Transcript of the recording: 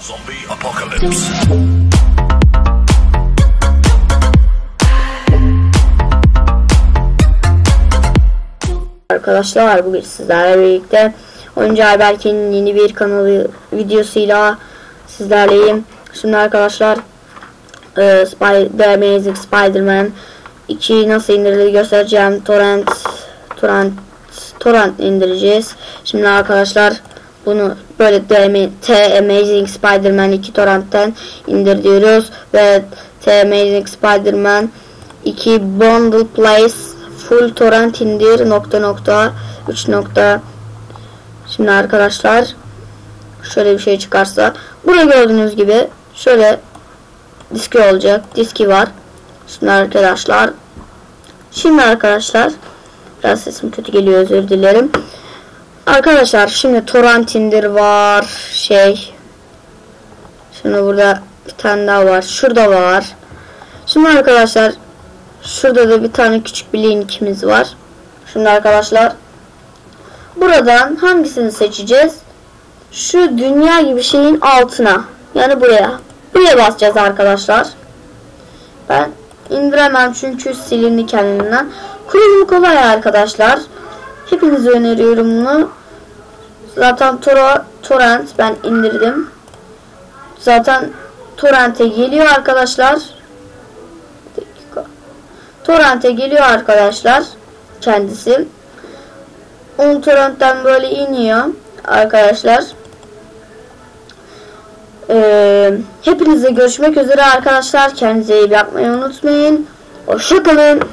Zombie apocalypse. Arkadaşlar bugün sizlerle birlikte Oyuncu Alberk'in yeni bir kanalı videosuyla sizlerleyim. Şimdi arkadaşlar e, Spy The Amazing Spider-Man 2 nasıl indirilir göstereceğim. Torrent Torrent Torrent indireceğiz. Şimdi arkadaşlar bunu böyle Ama- The Amazing Spider-Man 2 torrentten indir diyoruz ve The Amazing Spider-Man 2 Bundle Place full torrent indir nokta nokta 3 nokta. Şimdi arkadaşlar şöyle bir şey çıkarsa. Burada gördüğünüz gibi şöyle diski olacak diski var. Şimdi arkadaşlar şimdi arkadaşlar biraz sesim kötü geliyor özür dilerim arkadaşlar şimdi torrent indir var şey şimdi burada bir tane daha var şurada var şimdi arkadaşlar Şurada da bir tane küçük bir linkimiz var. Şimdi arkadaşlar buradan hangisini seçeceğiz? Şu dünya gibi şeyin altına. Yani buraya. Buraya basacağız arkadaşlar. Ben indiremem çünkü silindi kendinden. Kurulumu kolay arkadaşlar. Hepinize öneriyorum bunu. Zaten Toro, Torrent ben indirdim. Zaten Torrent'e geliyor arkadaşlar. Torrent'e geliyor arkadaşlar kendisi. Onun torrentten böyle iniyor arkadaşlar. Ee, hepinize görüşmek üzere arkadaşlar. Kendinize iyi bakmayı unutmayın. Hoşçakalın.